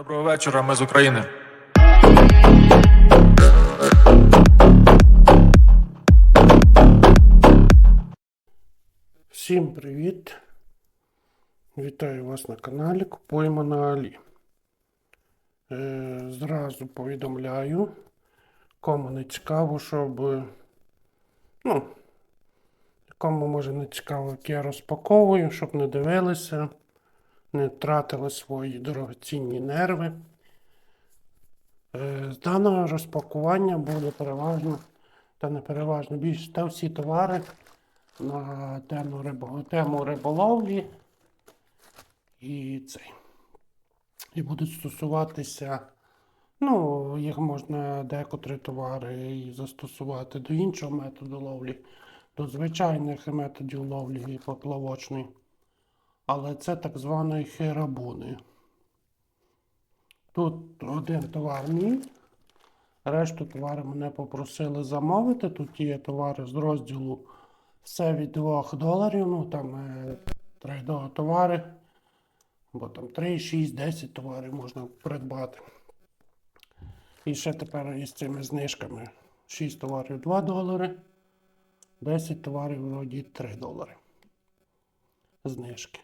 Доброго вечора, ми з України. Всім привіт! Вітаю вас на каналі Купуємо на Алі. Е, зразу повідомляю, кому не цікаво, щоб. Ну, кому може не цікаво, як я розпаковую, щоб не дивилися, не тратили свої дорогоцінні нерви. Е, з даного розпакування буде переважно, та не переважно більше, та всі товари на тему, рибо, тему риболовлі і цей. І будуть стосуватися, ну, їх можна декотрі товари і застосувати до іншого методу ловлі, до звичайних методів ловлі поплавочної. Але це так званої херабуни. Тут один товар мій. Решту товари мене попросили замовити. Тут є товари з розділу все від 2 доларів, ну там е, три до- товари, бо там 3, 6, 10 товарів можна придбати. І ще тепер із цими знижками 6 товарів 2 долари, 10 товарів вроді 3 долари. Знижки.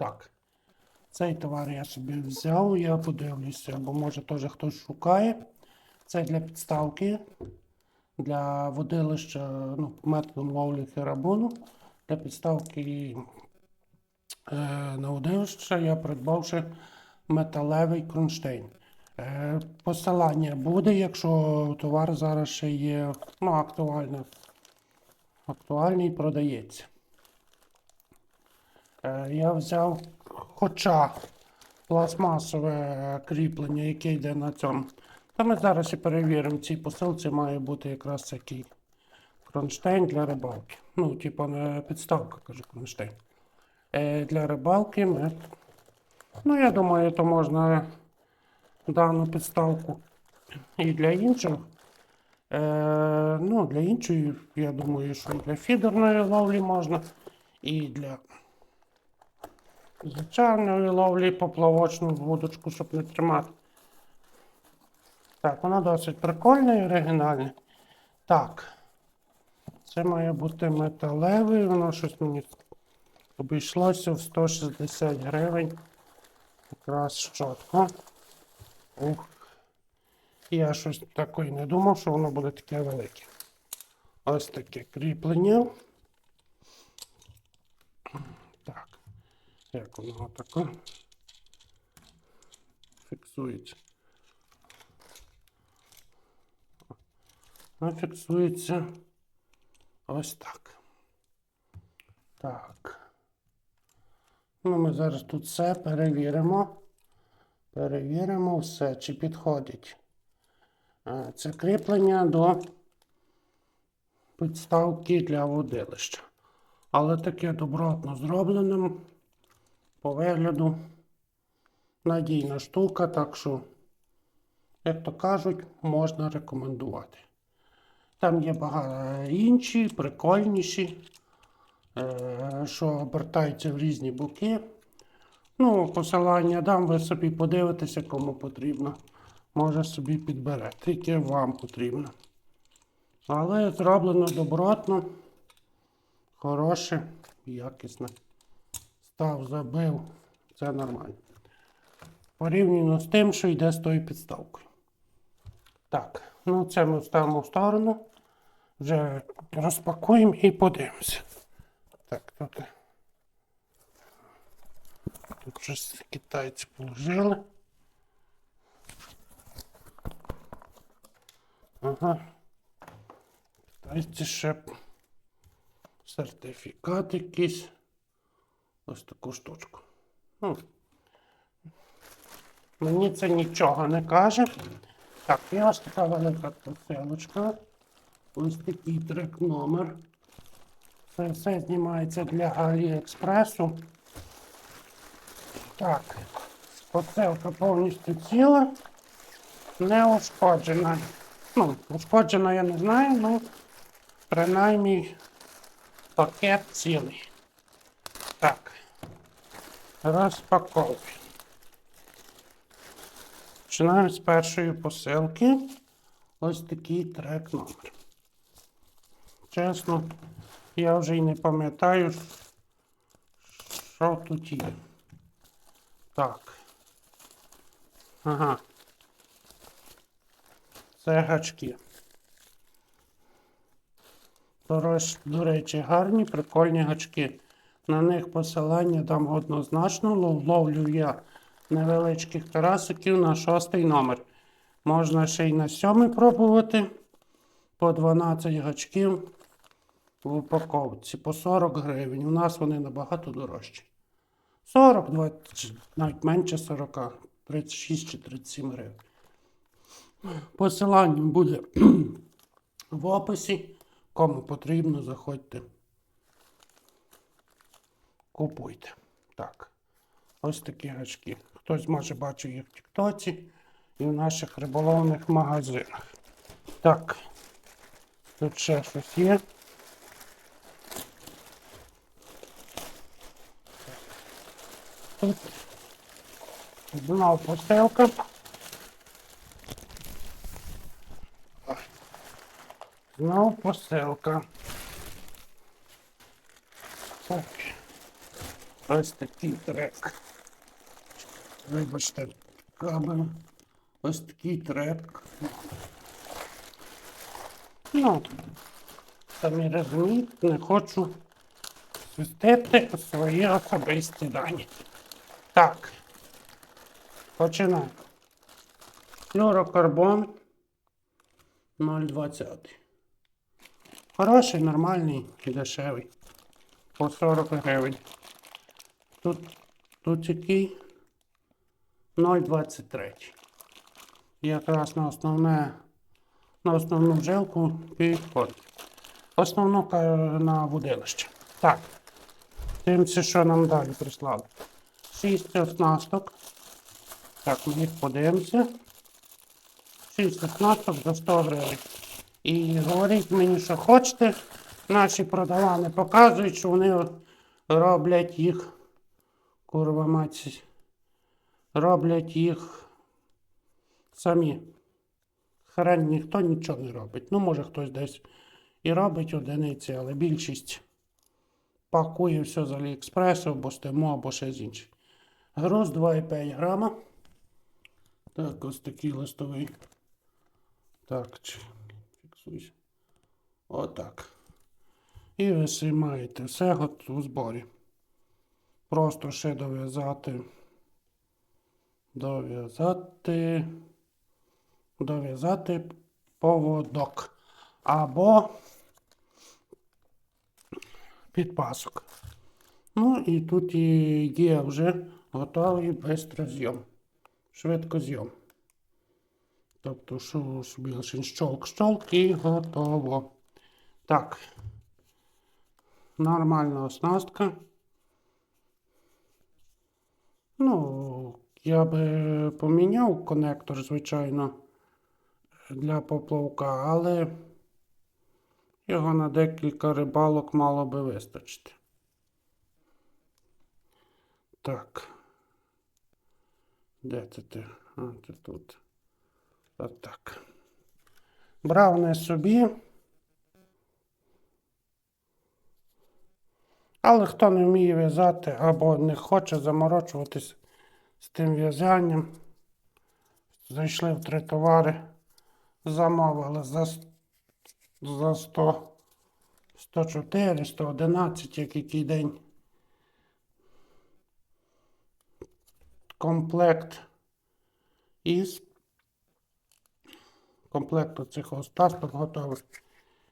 Так. Цей товар я собі взяв, я подивлюся, бо може теж хтось шукає. Це для підставки для водилища ну, методом ловлі херабуну. Для підставки е, на водилище я придбав ще металевий кронштейн. Е, посилання буде, якщо товар зараз ще є ну, актуальний і продається. Е, я взяв, хоча пластмасове кріплення, яке йде на цьому. Та ми зараз і перевіримо, в цій посилці має бути якраз такий кронштейн для рибалки. Ну, типу, підставка, кажу, кронштейн. Е, для рибалки ми. Ну, я думаю, то можна дану підставку і для інших. Е, ну, для іншої, я думаю, що для фідерної ловлі можна, і для звичайної ловлі поплавочну вудочку, щоб не тримати. Так, вона досить прикольна і оригінальна. Так. Це має бути металевий, воно щось мені обійшлося в 160 гривень. Якраз щотко. Ух. Я щось такої не думав, що воно буде таке велике. Ось таке кріплення. Як воно таке? Фіксується. Воно фіксується ось так. Так. Ну, ми зараз тут все перевіримо. Перевіримо все, чи підходить е, це кріплення до підставки для водилища. Але таке добротно зроблено по вигляду. Надійна штука, так що, як то кажуть, можна рекомендувати. Там є багато інші, прикольніші, е, що обертаються в різні боки. Ну, посилання дам, ви собі подивитеся, кому потрібно. Може собі підберете, яке вам потрібно. Але зроблено добротно, хороше, якісне. Став, забив, це нормально. Порівняно з тим, що йде з тою підставкою. Так, ну це ми ставимо в сторону. Вже розпакуємо і подивимося. Так, тут. Тут щось китайці положили. Ага. Китайці ще сертифікат якийсь. Ось таку штучку. Ну, Мені це нічого не каже. Так, і ось така велика посилочка. Ось такий трек номер. Це все знімається для Аліекспресу. Так, посилка повністю ціла, не ушкоджена. Ну, ушкоджена я не знаю, ну принаймні пакет цілий. Так. Розпаковуємо. Починаємо з першої посилки. Ось такий трек номер. Чесно, я вже й не пам'ятаю, що тут є. Так. Ага. Це гачки. До речі, гарні, прикольні гачки. На них посилання дам однозначно. Ловлю я невеличких тарасиків на шостий номер. Можна ще й на сьомий пробувати. По 12 гачків в упаковці. По 40 гривень. У нас вони набагато дорожчі. 40, 20, навіть менше 40, 36 чи 37 гривень. Посилання буде в описі. Кому потрібно, заходьте. Купуйте. Так. Ось такі гачки. Хтось може бачив їх в Тіктоці і в наших риболовних магазинах. Так. Тут ще щось є. Тут знов посилка. Знов посилка. Так. Ось такий трек. Вибачте, кабель. Ось такий трек. Ну, самі розумієте, не хочу свистити свої особисті дані. Так. Починаємо. Флюрокарбон 0,20. Хороший, нормальний і дешевий. По 40 гривень. Тут, тут який 0,23. Якраз на основне, на основну жилку підходить. Основну на водилище. Так. Дивимося, що нам далі прислали. 6 оснасток. Так, ми їх подивимося. 6 оснасток за 100 гривень. І говоріть мені, що хочете. Наші продавани показують, що вони роблять їх. Курва мать. Роблять їх самі. Хрен ніхто нічого не робить. Ну, може хтось десь і робить одиниці, але більшість пакує все з Аліекспресу, або стимо, або ще з інших. Груз 2,5 грама. Так, ось такий листовий. Так, фіксуйся. Отак. І ви маєте все у зборі. Просто ще дов'язати. Дов'язати. Дов'язати поводок. Або підпасок. Ну і тут є вже готовий бистрозйом. Швидкозйом. Тобто, що собі лише щолк-щолк і готово. Так. Нормальна оснастка. Ну, я би поміняв конектор, звичайно, для поплавка, але його на декілька рибалок мало би вистачити. Так. Де це ти? А, це тут. Отак. Брав не собі. Але хто не вміє в'язати або не хоче заморочуватись з тим в'язанням, зайшли в три товари, замовили за, за 100, 104, 111, як який день. Комплект із комплекту цих остаток готовий.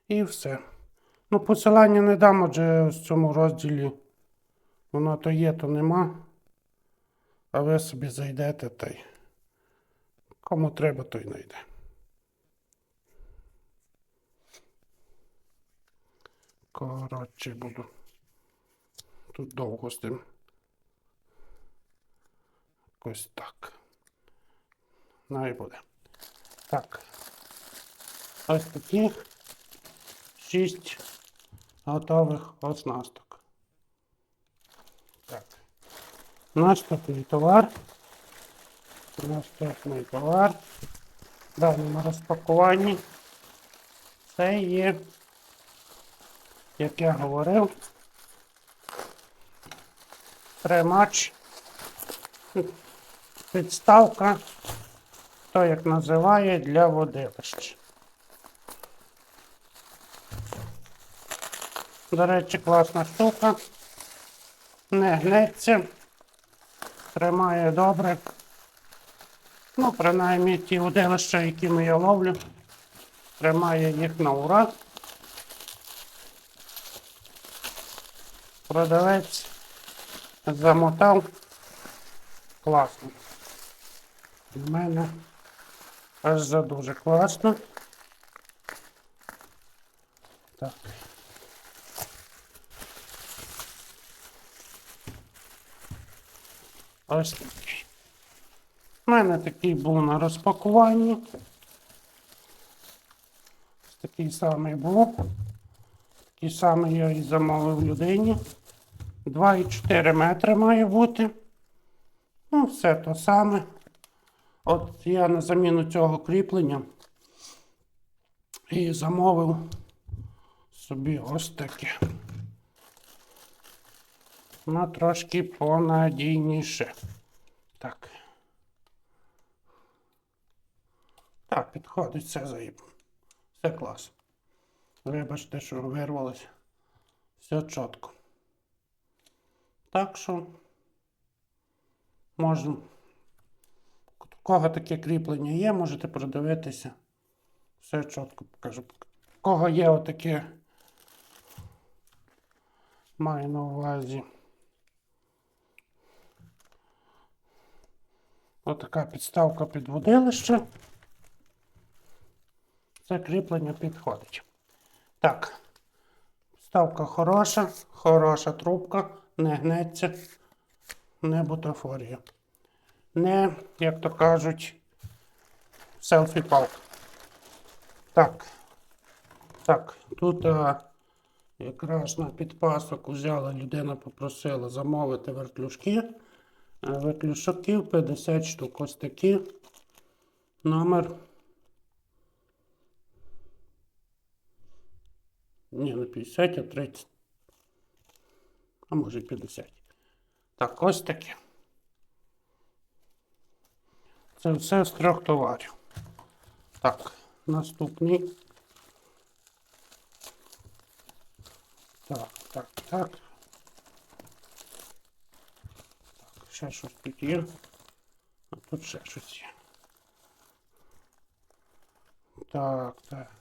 І все. Ну, посилання не дам, адже в цьому розділі воно то є, то нема. А ви собі зайдете та й кому треба, той знайде. Коротше буду. Тут довго з тим. Ось так. Ну і буде. Так. Ось такі шість готових оснасток. Так. Наступний товар. Наступний товар. В даному розпакуванні. Це є, як я говорив, тримач, підставка, хто як називає для водилищ. До речі, класна штука. Не гнеться. Тримає добре. Ну, принаймні ті удилища, якими я ловлю, тримає їх на ура. Продавець замотав. Класно. У мене аж за дуже класно. Так. Ось. У мене такий був на розпакуванні. Такий самий був. Такий самий я і замовив людині. 2,4 метри має бути. Ну, все то саме. От я на заміну цього кріплення і замовив собі ось таке. Воно трошки понадійніше. Так. Так, підходить все заїб. Все клас. Вибачте, що вирвалося. Все чітко. Так що можна. У кого таке кріплення є, можете продивитися. Все чітко покажу. У кого є отаке, маю на увазі. Отака підставка під водилище. Це кріплення підходить. Так. Ставка хороша, хороша трубка, не гнеться, не бутафорія. Не, як то кажуть, селфі палка. Так. Так, тут а, якраз на підпасок взяла людина, попросила замовити вертлюжки. А, 50 штук. Ось такі. Номер. Ні, не 50, а 30. А може 50. Так, ось таке. Це все з трьох товарів. Так, наступний. Так, так, так. Так, ще щось тут є. А тут ще щось є. Так, так.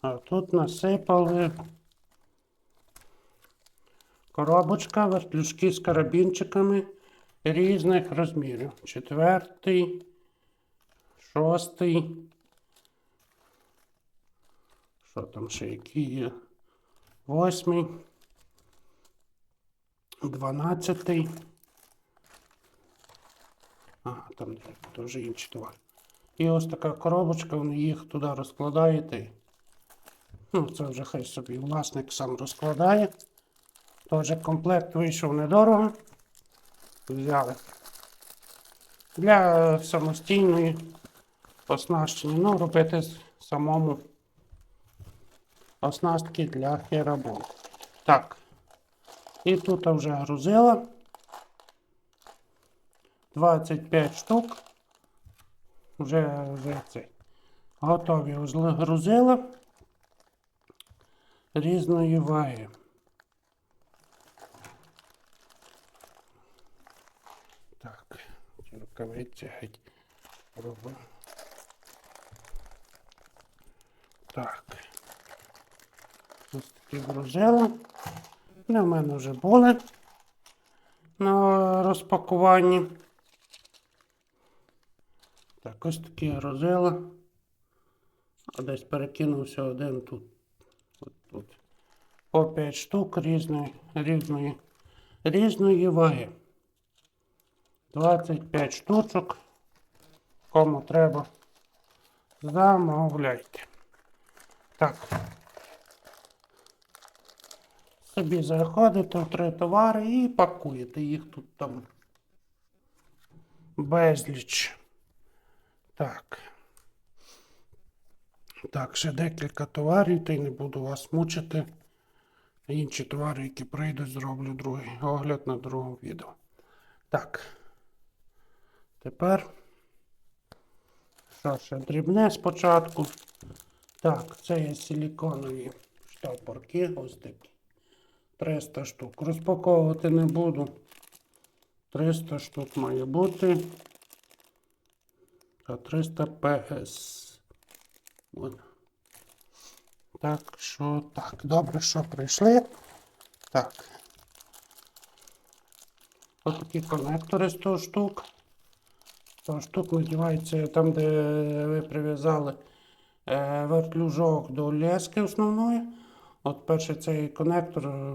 А тут насипали коробочка, вертлюжки з карабінчиками різних розмірів. Четвертий, шостий. Що там ще які є? Восьмий, дванадцятий. А, там теж інші товари. І ось така коробочка, вони їх туди розкладаєте. Ну, це вже хай собі власник сам розкладає. Тож комплект вийшов недорого. Взяли. Для самостійної оснащення. Ну, робити самому оснастки для херабу. Так. І тут вже грузила. 25 штук. Вже, вже цей. Готові узли грузила різної ваги. Так, ці рукавиці геть робимо. Так. Ось такі грузила. Вони в мене вже були на розпакуванні. Так, ось такі грузила. А десь перекинувся один тут. От тут. По 5 штук різної, різної, різної ваги. 25 штучок. Кому треба, замовляйте. Так. Собі заходите в три товари і пакуєте їх тут там. безліч. Так. Так, ще декілька товарів, та й не буду вас мучити. Інші товари, які прийдуть, зроблю другий огляд на другому відео. Так. Тепер. Що ще дрібне спочатку. Так, це є силіконові штопорки, ось такі. 300 штук. Розпаковувати не буду. 300 штук має бути. Та 300 PS. От. Так що так, добре, що прийшли. Так. Ось такі конектори 100 штук. 100 штук надівається там, де ви прив'язали е, вертлюжок до лески основної. От перший цей конектор е,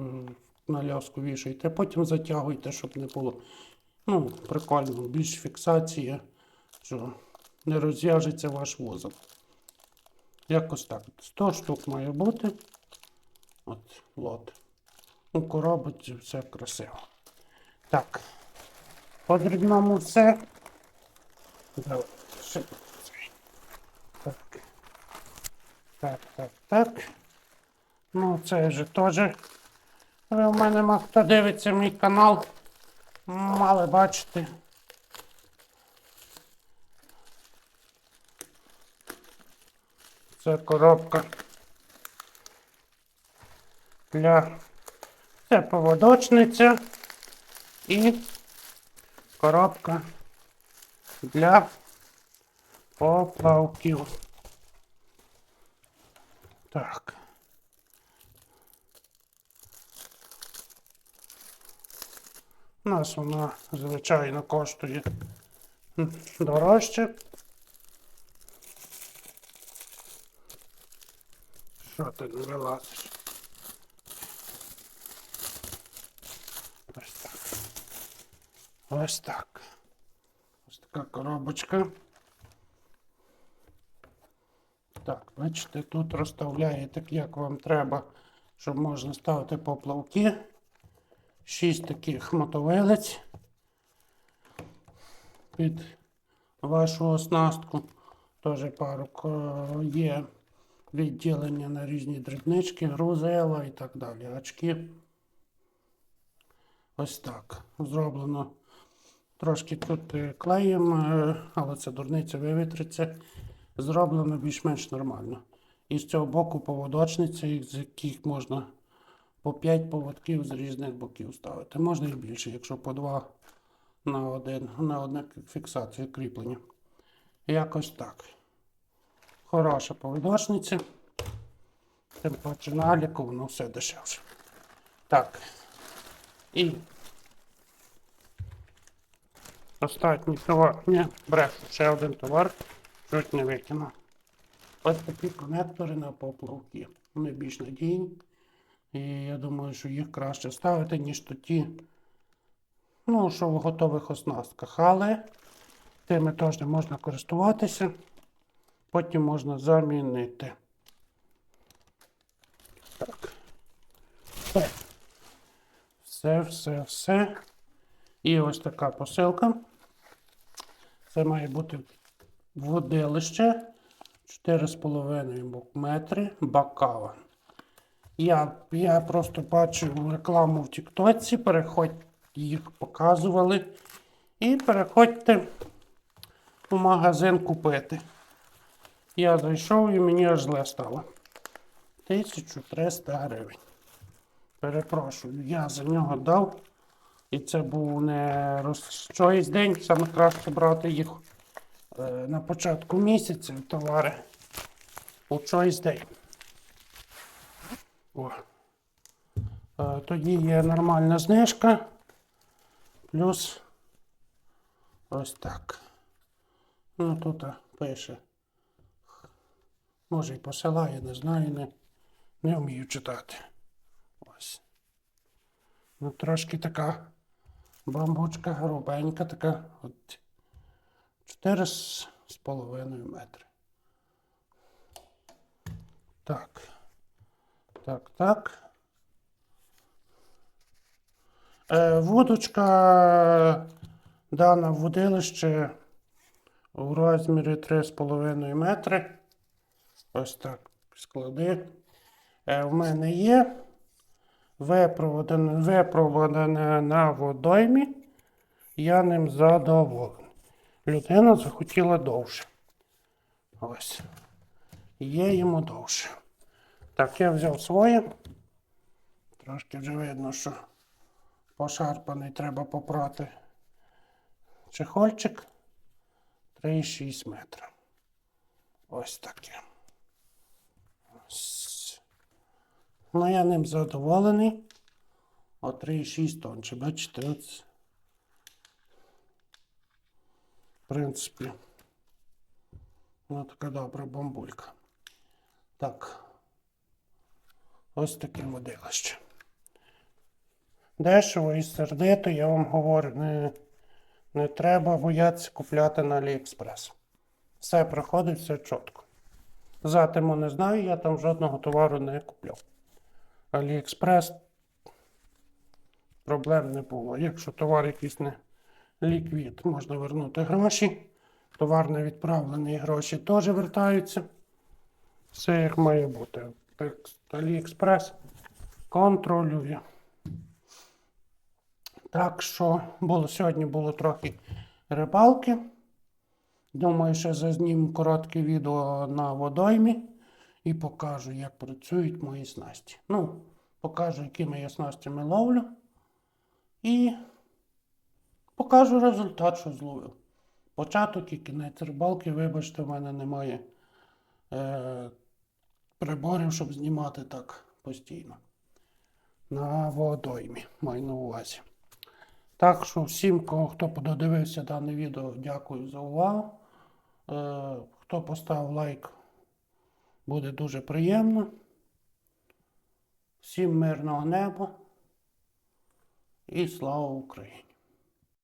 на ляску вішаєте, потім затягуєте, щоб не було. Ну, прикольно, більш фіксація, що не розв'яжеться ваш вузол. Якось так. 100 штук має бути. От лот. У коробці все красиво. Так. По дрібному все. Так. Так, так, так. Ну, це вже теж. Ви у мене хто дивиться мій канал. Мали бачити. Це коробка для це поводочниця і коробка для поплавків. Так. У нас вона, звичайно, коштує дорожче. Що ти не вилазиш? Ось так. Ось так. Ось така коробочка. Так, бачите, тут розставляєте, як вам треба, щоб можна ставити поплавки. Шість таких мотовилиць під вашу оснастку. Теж пару є відділення на різні дрібнички, грузила і так далі. Очки. Ось так. Зроблено трошки тут е, клеєм, е, але це дурниця вивітриться. Зроблено більш-менш нормально. І з цього боку поводочниця, з яких можна по 5 поводків з різних боків ставити. Можна і більше, якщо по 2 на один, на одне фіксацію кріплення. Якось так. Хороша повідочниця. Тим паче на воно все дешевше. Так. І останній товар. Ні, брешу, ще один товар. Чуть не викинув. Ось такі конектори на поплавки. Вони більш надійні. І я думаю, що їх краще ставити, ніж тоді, ну, що в готових оснастках. Але тими теж не можна користуватися. Потім можна замінити. Так. Все. Все, все. І ось така посилка. Це має бути водилище 4,5 метри бакала. Я, я просто бачив рекламу в Тіктоці, переходь, їх показували. І переходьте у магазин купити. Я зайшов і мені аж зле стало. 1300 гривень. Перепрошую, я за нього дав. І це був не розчойсь день, саме краще брати їх е, на початку місяця товари. У чойсь день. О. Е, Тоді є нормальна знижка. Плюс ось так. Ну тут пише. Може і посилає, не знаю, не, не вмію читати. Ось. Ну, трошки така бамбучка грубенька, така от 4 з з половиною метри. Так. Так, так. Е, вудочка Дане водилище у розмірі 3,5 метри. Ось так склади. Е, в мене є випроводене, випроводене на водоймі. Я ним задоволений. Людина захотіла довше. Ось. Є йому довше. Так, я взяв своє. Трошки вже видно, що пошарпаний треба попрати. Чехольчик 3,6 метра. Ось таке. Ось. Ну, я ним задоволений. О 3,6 тонн. Чи бачите, ось. В принципі. Ну, така добра бомбулька. Так. Ось таке водилище. Дешево і сердито, я вам говорю, не, не треба боятися купляти на Аліекспрес. Все приходить, все чітко. Затиму не знаю, я там жодного товару не купляв. Аліекспрес проблем не було. Якщо товар якийсь не ліквід, можна вернути гроші. Товар не відправлений, гроші теж вертаються. Все як має бути. Аліекспрес контролює. Так що було, сьогодні було трохи рибалки. Думаю, що зазніму коротке відео на водоймі і покажу, як працюють мої снасті. Ну, покажу, якими я снастями ловлю. І покажу результат, що зловив. Початок і кінець рибалки, вибачте, в мене немає е, приборів, щоб знімати так постійно. На водоймі, маю на увазі. Так що всім, хто пододивився дане відео, дякую за увагу. Е, хто поставив лайк, буде дуже приємно. Всім мирного неба і слава Україні!